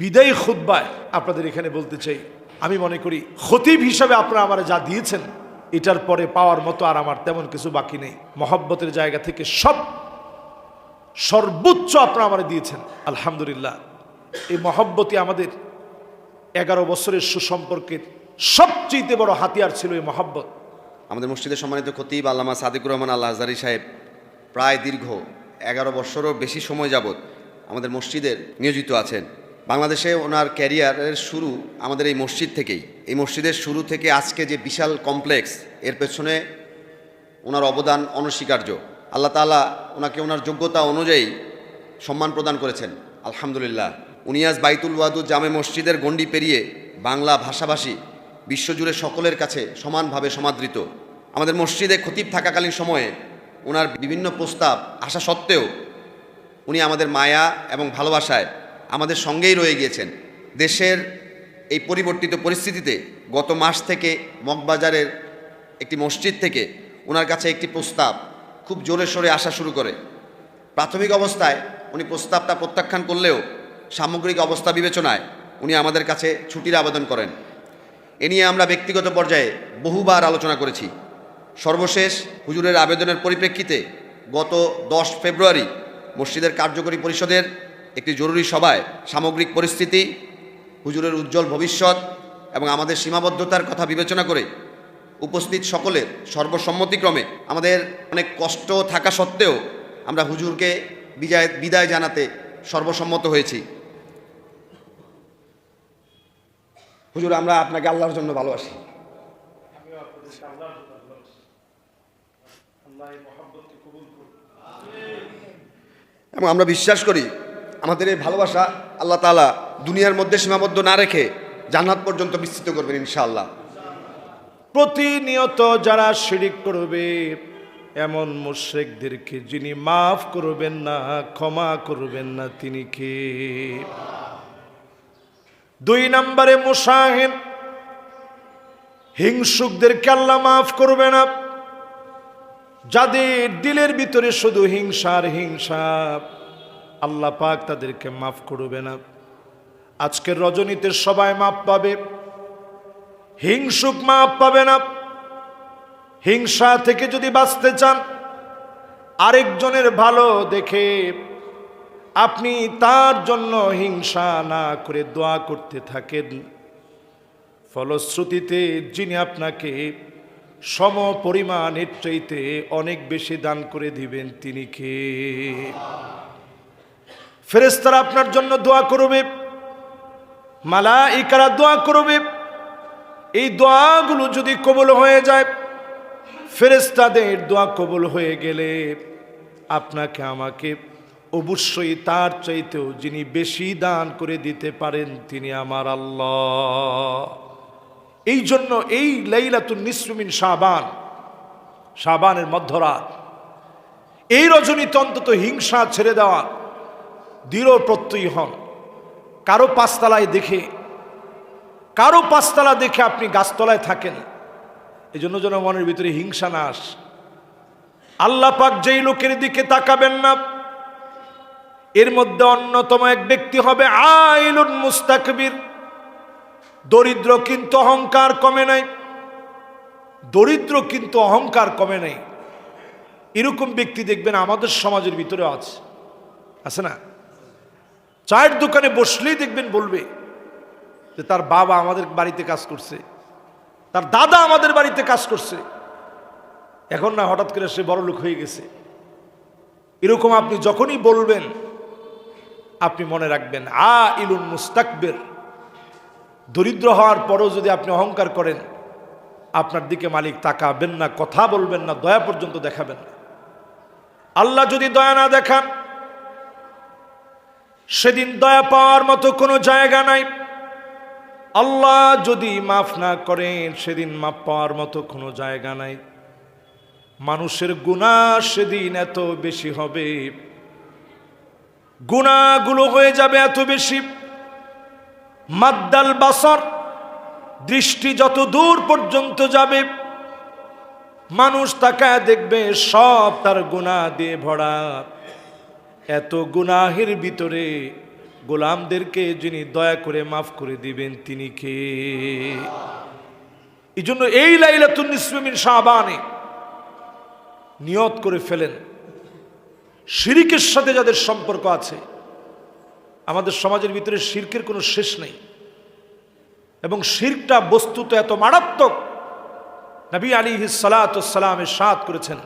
বিদায়ী খুদ্বায় আপনাদের এখানে বলতে চাই, আমি মনে করি খতিব হিসাবে আপনারা আমার যা দিয়েছেন, এটার পরে পাওয়ার মতো আর আমার তেমন কিছু বাকি নেই। মহব্বতের জায়গা থেকে সব, সর্বোচ্চ আপনারা আমার দিয়েছেন। আলহামদুলিল্লাহ, এই মহব্বতই আমাদের এগারো বছরের সুসম্পর্কের সবচেয়ে বড় হাতিয়ার ছিল এই মহব্বত। আমাদের মসজিদের সম্মানিত খতিব আল্লামা সাদিকুর রহমান আল্লাহ হাজারি সাহেব প্রায় দীর্ঘ এগারো বছরও বেশি সময় যাবৎ আমাদের মসজিদের নিয়োজিত আছেন। বাংলাদেশে ওনার ক্যারিয়ারের শুরু আমাদের এই মসজিদ থেকেই। এই মসজিদের শুরু থেকে আজকে যে বিশাল কমপ্লেক্স, এর পেছনে ওনার অবদান অনস্বীকার্য। আল্লাহ তাআলা ওনাকে ওনার যোগ্যতা অনুযায়ী সম্মান প্রদান করেছেন। আলহামদুলিল্লাহ। উনি আজ বাইতুল ওয়াদু জামে মসজিদের গণ্ডি পেরিয়ে বাংলা ভাষাভাষী, বিশ্বজুড়ে সকলের কাছে সমানভাবে সমাদৃত। আমাদের মসজিদে খতিব থাকাকালীন সময়ে ওনার বিভিন্ন প্রস্তাব আসা সত্ত্বেও উনি আমাদের মায়া এবং ভালোবাসায় আমাদের সঙ্গেই রয়ে গিয়েছেন। দেশের এই পরিবর্তিত পরিস্থিতিতে গত মাস থেকে মগবাজারের একটি মসজিদ থেকে ওনার কাছে একটি প্রস্তাব খুব জোরে সোরে আসা শুরু করে। প্রাথমিক অবস্থায় উনি প্রস্তাবটা প্রত্যাখ্যান করলেও সামগ্রিক অবস্থা বিবেচনায় উনি আমাদের কাছে ছুটির আবেদন করেন। এ নিয়ে আমরা ব্যক্তিগত পর্যায়ে বহুবার আলোচনা করেছি। সর্বশেষ হুজুরের আবেদনের পরিপ্রেক্ষিতে গত দশ ফেব্রুয়ারি মসজিদের কার্যকরী পরিষদের একটি জরুরি সভায় সামগ্রিক পরিস্থিতি, হুজুরের উজ্জ্বল ভবিষ্যৎ এবং আমাদের সীমাবদ্ধতার কথা বিবেচনা করে উপস্থিত সকলের সর্বসম্মতিক্রমে আমাদের অনেক কষ্ট থাকা সত্ত্বেও আমরা হুজুরকে বিজয়, বিদায় জানাতে সর্বসম্মত হয়েছি। হুজুর, আমরা আপনাকে আল্লাহর জন্য ভালোবাসি। এবং আমরা বিশ্বাস করি আমাদের এই ভালোবাসা আল্লাহ তাআলা দুনিয়ার মধ্যে সীমাবদ্ধ না রেখে জান্নাত পর্যন্ত বিস্তৃত করবেন ইনশাআল্লাহ। প্রতিনিয়ত যারা শিরিক করবে, এমন মুশ্রেকদেরকে যিনি মাফ করবেন না, ক্ষমা করবেন না, তিনি কে? দুই নম্বরে মুসাহিন হিংসুকদেরকে আল্লাহ মাফ করবে না। যাদের দিলের ভিতরে শুধু হিংসার হিংসা আল্লাহ পাক তাদেরকে মাফ করবে না। আজকের রজনীতে সবাই মাপ পাবে। হিংসুক মাপ পাবে না। হিংসা থেকে যদি বাঁচতে চান, আরেকজনের ভালো দেখে আপনি তার জন্য হিংসা না করে দোয়া করতে থাকেন। ফলশ্রুতিতে যিনি আপনাকে সম পরিমাণের চাইতে অনেক বেশি দান করে দিবেন, তিনি কে? ফেরেস্তারা আপনার জন্য দোয়া করবে মালা ইকারা দোয়া করবে। এই দোয়াগুলো যদি কবল হয়ে যায় ফেরেস্তাদের দোয়া কবল হয়ে গেলে আপনাকে আমাকে অবশ্যই তার চাইতেও যিনি বেশি দান করে দিতে পারেন, তিনি আমার আল্লাহ। এই জন্য এই লাইলাতুন নিসমিন শাবান, শাবানের মধ্যরাত, এই রজনীতে অন্তত হিংসা ছেড়ে দেওয়া দৃঢ় প্রত্যয়ী হন। কারও পাঁচতলায় দেখে, কারও পাঁচতলা দেখে আপনি গাছতলায় থাকেন। এই জন্য যেন মনের ভিতরে হিংসা না আস। আল্লাহ পাক যেই লোকের দিকে তাকাবেন না, এর মধ্যে অন্যতম এক ব্যক্তি হবে আইলুন মুস্তাকবির। দরিদ্র কিন্তু অহংকার কমে নাই। দরিদ্র কিন্তু অহংকার কমে নাই। এরকম ব্যক্তি দেখবেন আমাদের সমাজের ভিতরে আছে। আছে না? চায়ের দোকানে বসলেই দেখবেন বলবে যে তার বাবা আমাদের বাড়িতে কাজ করছে, তার দাদা আমাদের বাড়িতে কাজ করছে। এখন না হঠাৎ করে সে বড় লোক হয়ে গেছে। এরকম আপনি যখনই বলবেন, আপনি মনে রাখবেন, আ ইলুন মুস্তাকবের। দরিদ্র হওয়ার পরও যদি আপনি অহংকার করেন, আপনার দিকে মালিক তাকাবেন না, কথা বলবেন না, দয়া পর্যন্ত দেখাবেন না। আল্লাহ যদি দয়া না দেখান সেদিন দয়া পাওয়ার মতো কোনো জায়গা নাই। আল্লাহ যদি মাফ না করেন, সেদিন মাফ পাওয়ার মতো কোনো জায়গা নাই। মানুষের গুণা সেদিন এত বেশি হবে। গুণাগুলো হয়ে যাবে এত বেশি। মাদ্দাল বাসর, দৃষ্টি যত দূর পর্যন্ত যাবে, মানুষ তাকায় দেখবে সব তার গুণা দিয়ে ভরা। এত গুনাহের ভিতরে গোলামদেরকে যিনি দয়া করে মাফ করে দিবেন, তিনি কে? এই জন্য এই লাইলাতুন নিসমিন শাহবানে নিয়ত করে ফেলেন। শিরিকের সাথে যাদের সম্পর্ক আছে, আমাদের সমাজের ভিতরে শিরকের কোনো শেষ নেই। এবং শিরকটা বস্তুত এত মারাত্মক, নবী আলী সালাতামের সাত করেছেন।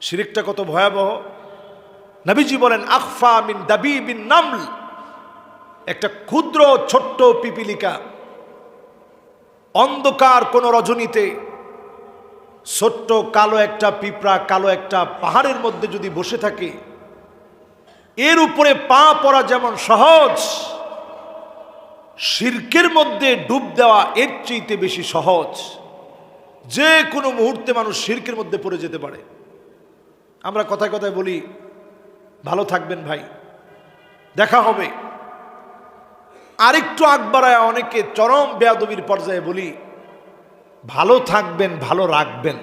শিরিকটা কত ভয়াবহ নবীজি বলেন, আখফা মিন দাবি বিন নামল। একটা ক্ষুদ্র, ছোট্ট পিপিলিকা, অন্ধকার কোন রজনীতে, ছোট্ট কালো একটা পিঁপড়া, কালো একটা পাহাড়ের মধ্যে যদি বসে থাকে, এর উপরে পা পড়া যেমন সহজ, শির্কের মধ্যে ডুব দেওয়া এর চেয়েতে বেশি সহজ। যে কোনো মুহূর্তে মানুষ শির্কের মধ্যে পড়ে যেতে পারে। আমরা কথায় কথায় বলি ভালো থাকবেন ভাই। দেখা হবে। আরেকটু আকবারায় অনেকে চরম বেয়াদবির পর্যায়ে বলি, ভালো থাকবেন, ভালো রাখবেন।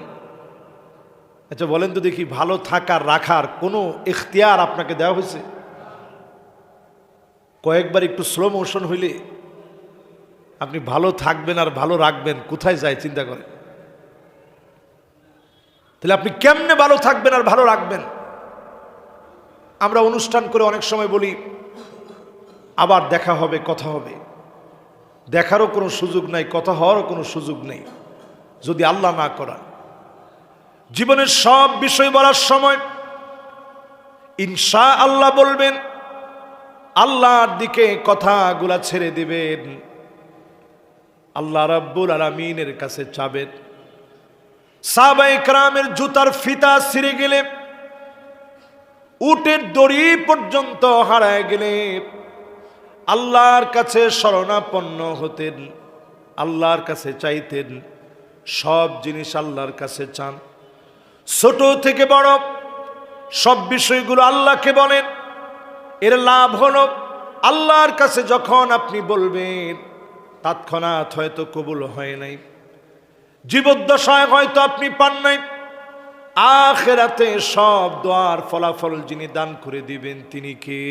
আচ্ছা বলেন তো দেখি, ভালো থাকার, রাখার কোনো ইখতিয়ার আপনাকে দেওয়া হয়েছে? কয়েকবার একটু স্লো মোশন হইলে আপনি ভালো থাকবেন আর ভালো রাখবেন, কোথায় যায় চিন্তা করেন? তাহলে আপনি কেমনে ভালো থাকবেন আর ভালো রাখবেন? আমরা অনুষ্ঠান করে অনেক সময় বলি, আবার দেখা হবে, কথা হবে। দেখারও কোনো সুযোগ নাই, কথা হওয়ারও কোনো সুযোগ নেই, যদি আল্লাহ না করা জীবনের সব বিষয় বলার সময় ইনশা আল্লাহ বলবেন, আল্লাহর দিকে কথাগুলা ছেড়ে দিবেন। আল্লাহ রাব্বুল আলমিনের কাছে চাবেন। সাবাই ক্রামের জুতার ফিতা ছিঁড়ে গেলে উটের দড়ি পর্যন্ত হারায় গেলে আল্লাহর কাছে শরণাপন্ন হতেন, আল্লাহর কাছে চাইতেন, সব জিনিস আল্লাহর কাছে চান। ছোট থেকে বড় সব বিষয়গুলো আল্লাহকে বলেন, এর লাভ হলো আল্লাহর কাছে যখন আপনি বলবেন, তৎক্ষণাৎ হয়তো কবুল হয় নাই। জীবদ্দশায় হয়তো আপনি পান নাই। আখেরাতে সব দোয়ার ফলাফল যিনি দান করে দিবেন, তিনি কে?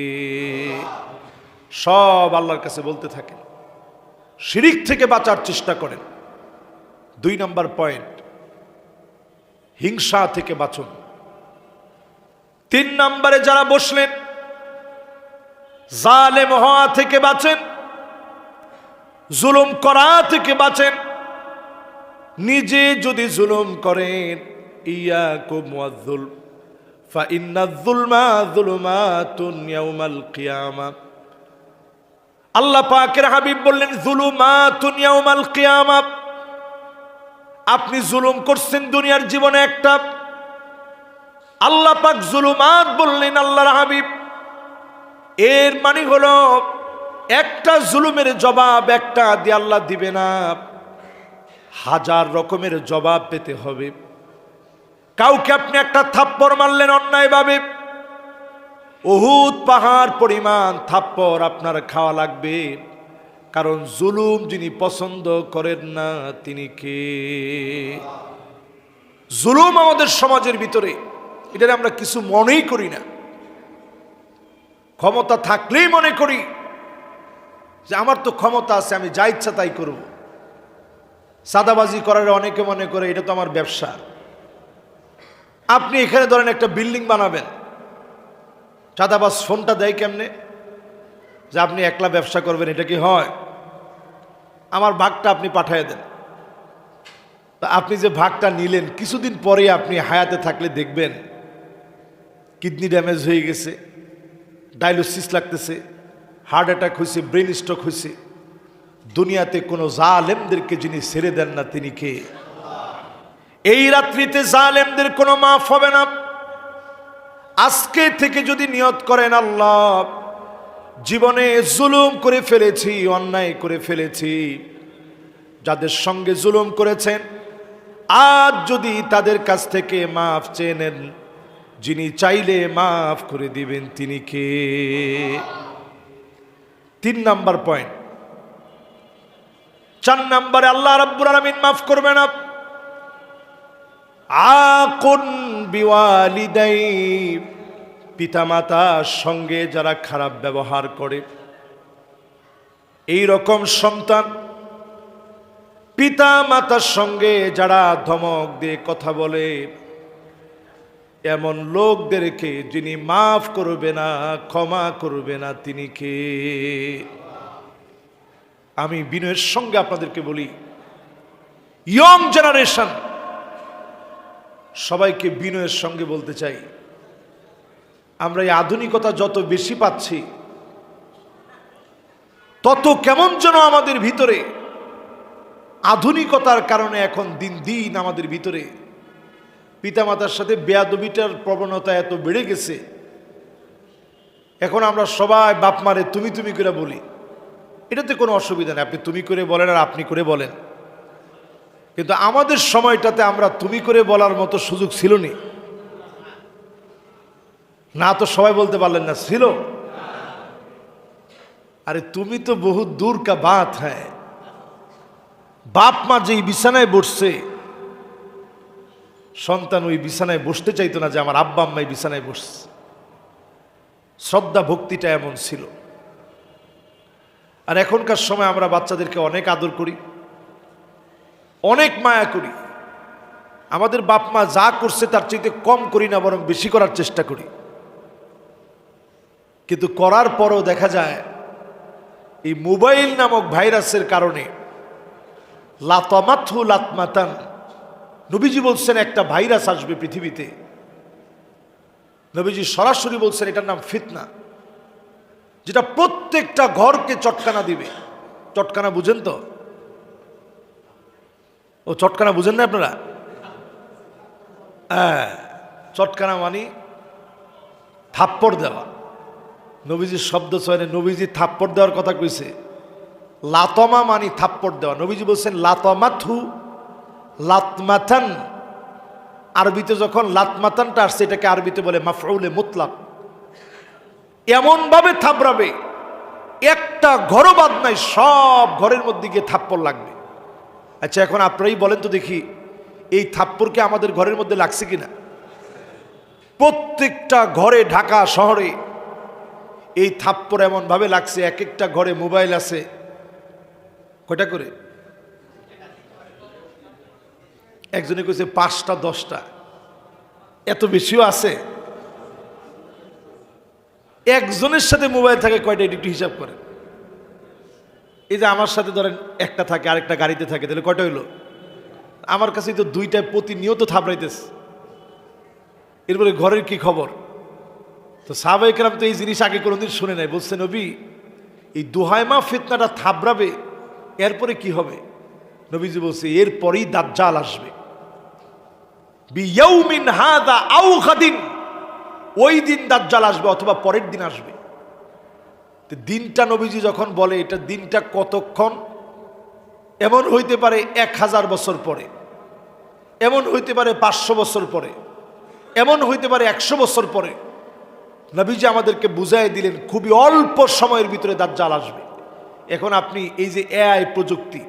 সব আল্লাহর কাছে বলতে থাকেন। শিরিক থেকে বাঁচার চেষ্টা করেন। দুই নম্বর পয়েন্ট, হিংসা থেকে বাঁচুন। তিন নম্বরে যারা বসলেন, জালেম হওয়া থেকে বাঁচেন, জুলুম করা থেকে বাঁচেন। নিজে যদি জুলুম করেন হাবিব বললেন আপনি জুলুম করছেন দুনিয়ার জীবনে একটা। আল্লাহ পাক জুলুমাত বললেন আল্লাহর হাবিব। এর মানে হলো, একটা জুলুমের জবাব একটা দিয়ে আল্লাহ দিবে না। হাজার রকমের জবাব পেতে হবে। কাউকে আপনি একটা থাপ্পড় মারলেন অন্যায়ভাবে। অহুত পাহাড় পরিমাণ থাপ্পড় আপনার খাওয়া লাগবে। কারণ জুলুম যিনি পছন্দ করেন না, তিনি কে? জুলুম আমাদের সমাজের ভিতরে। এটা আমরা কিছু মনেই করি না। ক্ষমতা থাকলেই মনে করি যে আমার তো ক্ষমতা আছে, আমি যা ইচ্ছা তাই করব। সাদাবাজি করার অনেকে মনে করে এটা তো আমার ব্যবসা। আপনি এখানে ধরেন একটা বিল্ডিং বানাবেন। চাঁদাবাজ ফোনটা দেয় কেমনে? যে আপনি একলা ব্যবসা করবেন, এটা কি হয়? আমার ভাগটা আপনি পাঠিয়ে দেন। তা আপনি যে ভাগটা নিলেন, কিছুদিন পরে আপনি হায়াতে থাকলে দেখবেন, কিডনি ড্যামেজ হয়ে গেছে, ডায়ালিসিস লাগতেছে, হার্ট অ্যাটাক হয়েছে, ব্রেন স্ট্রোক হয়েছে। দুনিয়াতে কোনো জালেমদেরকে যিনি ছেড়ে দেন না, তিনি কে? এই রাত্রিতে জালেমদের কোনো মাফ হবে না। আজকে থেকে যদি নিয়ত করেন আল্লাহ, জীবনে জুলুম করে ফেলেছি, অন্যায় করে ফেলেছি। যাদের সঙ্গে জুলুম করেছেন, আজ যদি তাদের কাছ থেকে মাফ চেয়ে নেন যিনি চাইলে মাফ করে দিবেন, তিনি কে? তিন নাম্বার পয়েন্ট চার নাম্বারে আল্লাহ রাব্বুল আলামিন মাফ করবেন না আকুন বিওয়ালিদাই, পিতামাতার সঙ্গে যারা খারাপ ব্যবহার করে। এই রকম সন্তান পিতা মাতার সঙ্গে যারা ধমক দিয়ে কথা বলে, এমন লোকদেরকে যিনি মাফ করবে না, ক্ষমা করবে না, তিনি কে? আমি বিনয়ের সঙ্গে আপনাদেরকে বলি, ইয়ং জেনারেশন সবাইকে বিনয়ের সঙ্গে বলতে চাই। আমরা এই আধুনিকতা যত বেশি পাচ্ছি, তত কেমন যেন আমাদের ভিতরে আধুনিকতার কারণে এখন দিন দিন আমাদের ভিতরে পিতামাতার সাথে বেয়াদবিটার প্রবণতা এত বেড়ে গেছে। এখন আমরা সবাই বাপ মারে তুমি তুমি করে বলি। এটাতে কোনো অসুবিধা নেই, আপনি তুমি করে বলেন আর আপনি করে বলেন। কিন্তু আমাদের সময়টাতে আমরা তুমি করে বলার মতো সুযোগ ছিল নি না তো সবাই বলতে পারলেন না, ছিল। আরে তুমি তো বহু দূর কা বাত হ্যাঁ বাপ মা যেই বিছানায় বসছে, সন্তান ওই বিছানায় বসতে চাইতো না যে আমার আব্বা আম্মা এই বিছানায় বসছে। শ্রদ্ধা ভক্তিটা এমন ছিল। আর এখনকার সময় আমরা বাচ্চাদেরকে অনেক আদর করি। অনেক মায়া করি। আমাদের বাপ মা যা করছে তার চাইতে কম করি না, বরং বেশি করার চেষ্টা করি। কিন্তু করার পরও দেখা যায়, এই মোবাইল নামক ভাইরাসের কারণে লাতমাথু লাতমাতান নবীজি বলছেন, একটা ভাইরাস আসবে পৃথিবীতে। নবীজি সরাসরি বলছেন, এটার নাম ফিতনা। যেটা প্রত্যেকটা ঘরকে চটকানা দিবে। চটকানা বুঝেন তো? ও, চটকানা বুঝেন না আপনারা? হ্যাঁ চটকানা মানি থাপ্পড় দেওয়া। নবীজির শব্দ ছয়নে নবীজি থাপ্পড় দেওয়ার কথা কইছে। লাতমা মানি থাপ্পড় দেওয়া। নবীজি বলছেন, লাতমাথু, লাতমাথান। আরবিতে যখন লাতমাতানটা আসছে, এটাকে আরবিতে বলে মাফরুলে মুতলাক। এমনভাবে থাপড়াবে, একটা ঘরও বাদ নাই, সব ঘরের মধ্যে গিয়ে থাপ্পড় লাগবে। আচ্ছা এখন আপনারাই বলেন তো দেখি, এই থাপ্পড়কে আমাদের ঘরের মধ্যে লাগছে কিনা? প্রত্যেকটা ঘরে, ঢাকা শহরে এই থাপ্পড় এমনভাবে লাগছে এক একটা ঘরে মোবাইল আছে। কয়টা করে? একজনে কইছে, পাঁচটা, দশটা। এত বেশিও আছে। একজনের সাথে মোবাইল থাকে, কয়টা? একটু হিসাব করেন। এই যে আমার সাথে ধরেন একটা থাকে, আরেকটা গাড়িতে থাকে, তাহলে কয়টা হইল? আমার কাছে তো দুইটায় প্রতিনিয়ত থাপড়াইতেছে। এরপরে ঘরের কি খবর? তো সাহাবাইকরাম তো এই জিনিস আগে কোনোদিন শুনে নাই। বলছে, নবী, এই দুহাইমা ফিতনাটা থাবড়াবে এরপরে কি হবে? নবীজি বলছে, এরপরেই দাজ্জাল আসবে। বিয়াউমিন হাদা আউ খাদিন ওই দিন দাজ্জাল আসবে অথবা পরের দিন আসবে। তো দিনটা নবীজি যখন বলে, এটা দিনটা কতক্ষণ? এমন হইতে পারে এক হাজার বছর পরে। এমন হইতে পারে পাঁচশো বছর পরে। এমন হইতে পারে একশো বছর পরে। নবীজি আমাদেরকে বুঝাই দিলেন, খুবই অল্প সময়ের ভিতরে দাজ্জাল আসবে। এখন আপনি এই যে এআই প্রযুক্তি,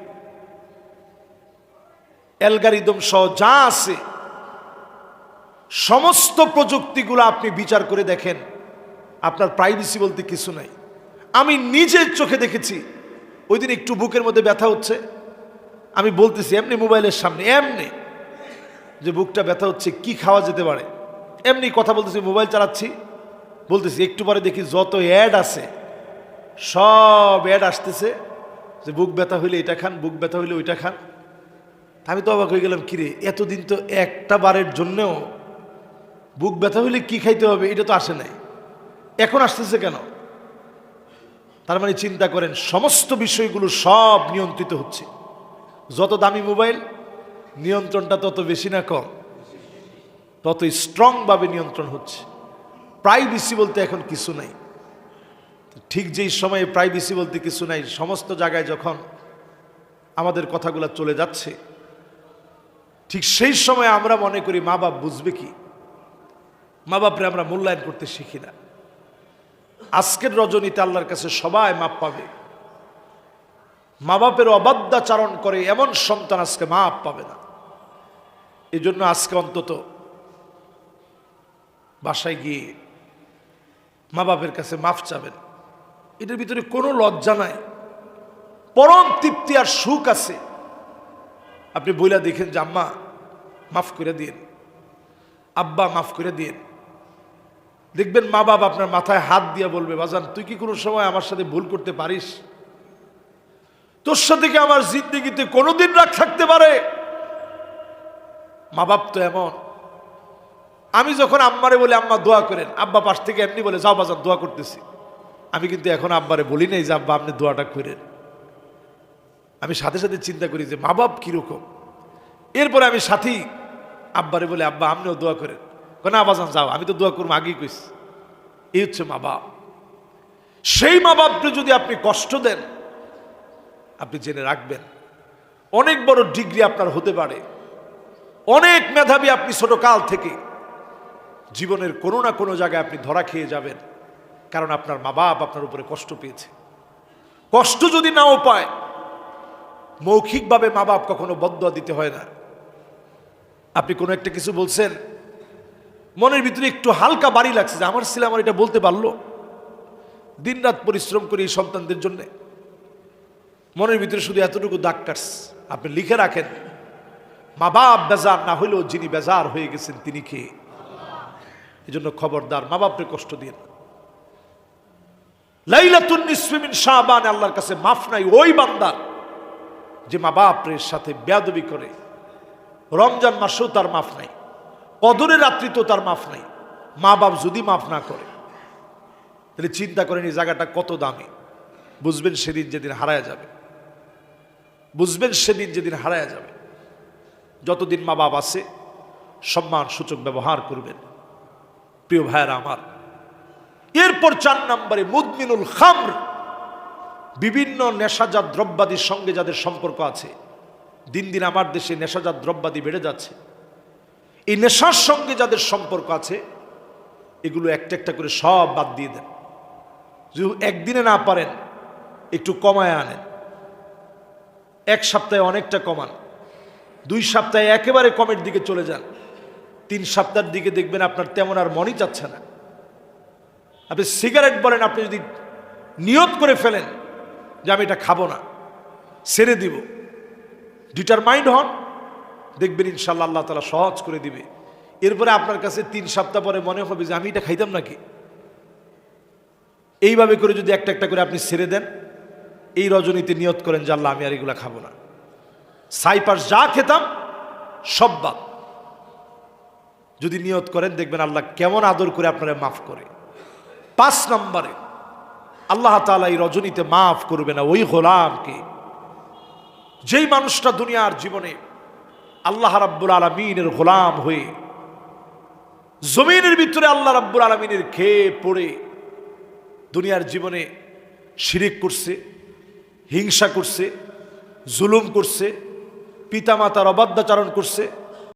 অ্যালগারিদম সহ যা আছে, সমস্ত প্রযুক্তিগুলো আপনি বিচার করে দেখেন, আপনার প্রাইভেসি বলতে কিছু নাই। আমি নিজের চোখে দেখেছি। ওই দিন একটু বুকের মধ্যে ব্যথা হচ্ছে। আমি বলতেছি, এমনি মোবাইলের সামনে, এমনি। যে বুকটা ব্যথা হচ্ছে, কি খাওয়া যেতে পারে? এমনি কথা বলতেছি, মোবাইল চালাচ্ছি। বলতেছি, একটু পরে দেখি যত অ্যাড আছে, সব অ্যাড আসতেছে। যে বুক ব্যথা হইলে এটা খান, বুক ব্যথা হইলে ওইটা খান। আমি তো অবাক হয়ে গেলাম, কিরে, এতদিন তো একটা বারের জন্যেও বুক ব্যথা হইলে কি খাইতে হবে? এটা তো আসে নাই। এখন আসতেছে কেন? তার মানে চিন্তা করেন, সমস্ত বিষয়গুলো সব নিয়ন্ত্রিত হচ্ছে। যত দামি মোবাইল, নিয়ন্ত্রণটা তত বেশি না কম। তত স্ট্রংভাবে নিয়ন্ত্রণ হচ্ছে। প্রাইভেসি বলতে এখন কিছু নাই। ঠিক যেই সময়ে প্রাইভেসি বলতে কিছু নাই, সমস্ত জায়গায় যখন আমাদের কথাগুলো চলে যাচ্ছে, ঠিক সেই সময় আমরা মনে করি মা বাপ বুঝবে কি? মা বাপরে আমরা মূল্যায়ন করতে শিখি না। আজকের রজনীতে আল্লাহর কাছে সবাই মাপ পাবে। মা বাপের অবাধ্যাচারণ করে এমন সন্তান আজকে মাপ পাবে না। এই জন্য আজকে অন্তত বাসায় গিয়ে মা বাপের কাছে মাফ চাবেন। এটার ভিতরে কোনো লজ্জা নাই। পরম তৃপ্তি আর সুখ আছে। আপনি বইলা দেখেন যে, আম্মা, মাফ করে দিন আব্বা, মাফ করে দিন দেখবেন মা বাপ আপনার মাথায় হাত দিয়ে বলবে, বাজান, তুই কি কোনো সময় আমার সাথে ভুল করতে পারিস? তোর সাথে কি আমার জিন্দগিতে কোনোদিন রাগ থাকতে পারে? মা বাপ তো এমন। আমি যখন আম্মারে বলে, আম্মা, দোয়া করেন। আব্বা পাশ থেকে এমনি বলে, যাও বাজার দোয়া করতেছি। আমি কিন্তু এখন আব্বারে বলি নাই যে, আব্বা, আপনি দোয়াটা করেন। আমি সাথে সাথে চিন্তা করি যে, মা বাপ কীরকম? এরপরে আমি সাথী আব্বারে বলে, আব্বা, আপনিও দোয়া করেন। কেন আবাজান যাও, আমি তো দোয়া করব, আগেই কইছি। এই হচ্ছে মা বাপ। সেই মা বাপকে যদি আপনি কষ্ট দেন, আপনি জেনে রাখবেন, অনেক বড় ডিগ্রি আপনার হতে পারে। অনেক মেধাবী আপনি ছোট কাল থেকে জীবনের কোনো না কোনো জায়গায় আপনি ধরা খেয়ে যাবেন, কারণ আপনার মা বাপ আপনার উপরে কষ্ট পেয়েছে। কষ্ট যদি নাও পায়, মৌখিকভাবে মা বাপ কখনো বদয়া দিতে হয় না। আপনি কোনো একটা কিছু বলছেন মনের ভিতরে একটু হালকা বাড়ি লাগছে যে আমার ছেলে আমার এটা বলতে পারল। দিনরাত পরিশ্রম করি এই সন্তানদের জন্যে। মনের ভিতরে শুধু এতটুকু দাগ আপনি লিখে রাখেন, মা বাপ বেজার না হইলেও যিনি বেজার হয়ে গেছেন তিনি কে? এই জন্য খবরদার, মা বাপরে কষ্ট দিন লাইলাতুন নিসফিমিন শাহবান আল্লাহর কাছে মাফ নাই ওই বান্দার যে মা বাপের সাথে বেয়াদবি করে। রমজান মাসেও তার মাফ নাই। কদরের রাত্রিতেও তার মাফ নাই। মা বাপ যদি মাফ না করে, তাহলে চিন্তা করেন এই জায়গাটা কত দামি। বুঝবেন সেদিন যেদিন হারায় যাবে। বুঝবেন সেদিন যেদিন হারায় যাবে। যতদিন মা বাপ আছে, সম্মান সূচক ব্যবহার করবেন। প্রিয় ভাইয়েরা আমার, এরপর চার নম্বরে মুদমিনুল খামর, বিভিন্ন নেশাজাত দ্রব্যাদির সঙ্গে যাদের সম্পর্ক আছে, দিন দিন আমার দেশে নেশাজাত দ্রব্যাদি বেড়ে যাচ্ছে। এই নেশার সঙ্গে যাদের সম্পর্ক আছে, এগুলো একটা একটা করে সব বাদ দিয়ে দেন। যদি একদিনে না পারেন, একটু কমায় আনেন। এক সপ্তাহে অনেকটা কমান। দুই সপ্তাহে একেবারে কমের দিকে চলে যান। তিন সপ্তাহের দিকে দেখবেন আপনার তেমন আর মনই চাচ্ছে না। আপনি সিগারেট বলেন, আপনি যদি নিয়ত করে ফেলেন যে আমি এটা খাব না ছেড়ে দিব। ডিটারমাইন্ড হন দেখবেন ইনশাল্লাহ আল্লাহ তালা সহজ করে দিবে। এরপরে আপনার কাছে তিন সপ্তাহ পরে মনে হবে যে আমি এটা খাইতাম নাকি? এইভাবে করে যদি একটা একটা করে আপনি ছেড়ে দেন, এই রজনীতে নিয়ত করেন যে আল্লাহ আমি আর এগুলা খাব না। সাইপাস যা খেতাম, সব বাদ। যদি নিয়ত করেন, দেখবেন আল্লাহ কেমন আদর করে আপনারা মাফ করে। পাঁচ নম্বরে, আল্লাহ তালা এই রজনীতে মাফ করবে না, ওই গোলামকে। যেই মানুষটা দুনিয়ার জীবনে আল্লাহ রাব্বুল আলমিনের গোলাম হয়ে জমিনের ভিতরে আল্লাহ রাব্বুল আলমিনের খেয়ে পড়ে দুনিয়ার জীবনে শিরিক করছে, হিংসা করছে, জুলুম করছে, পিতামাতার অবাধ্যাচারণ করছে